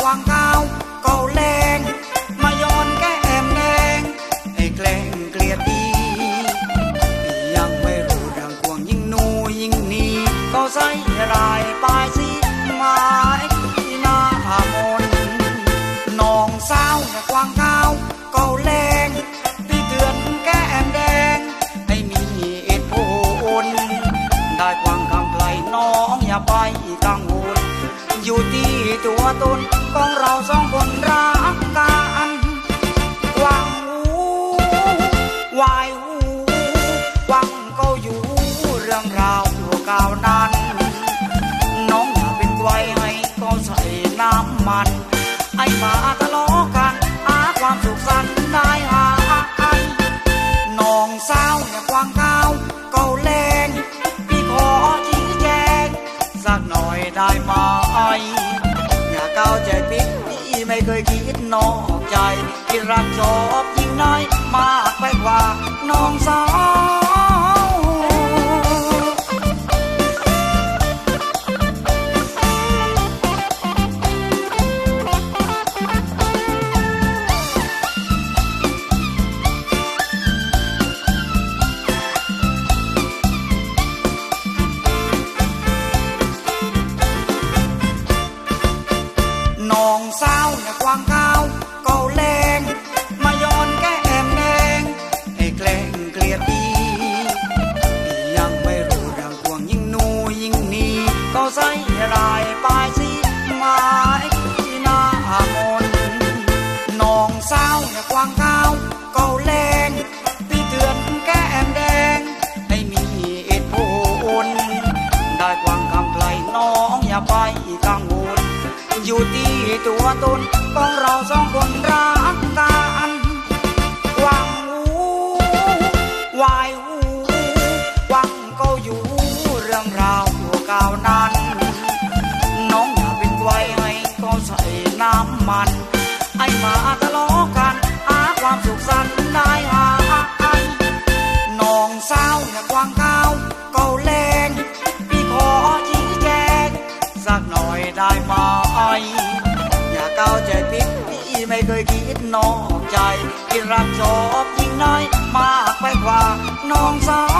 กวางเกาเก่าแรงมาย้อนแก้มแดงไอ้แกล้งเกลียดดียังไม่รู้ดังกวางยิ่งนูยิ่งนีก็ใส่รายปลายสีไม้ที่หน้ามนน้องสาวอย่ากวางเกาเก่าแรงตีเตือนแก้มแดงไอ้มีเอ็ดโอนได้กวางคำไกลน้องอย่าไปกังวล อยู่ที่ตัวตนของเราสองคนรักกันหวังหูวายหูหวังก็อยู่เรื่องราวเก่านั้น น้องอย่าเป็นไวยให้ก็ใส่น้ำมันไอ้มาทะเลาะกันหาความสุขสันต์ อยได้ไหมอย่าก้าวใจปิดพี่ไม่เคยคิดนอกใจที่รักชอบยิ่งน้อยมากไปกว่าน้องสาว ใส่ลายปลายสีหมายที่หน้ามนน้องสาวเนี่ยกวางก้าวเก่าแรงพี่เตือนแก้มแดงให้มีเหตุผลได้กวางคำไกลน้องอย่าไปกังวลอยู่ที่ตัวตนของเราสองคนรัก ความสุขสันต์ได้หาอันน้องสาวเนี่ยกวางก้าวเก่าแรงพี่ขอชี้แจงสักหน่อยได้ไหมอย่าเก้าใจผิดพี่ไม่เคยคิดนอกใจที่รักชอบยิ่งน้อยมากไปกว่าน้องสาว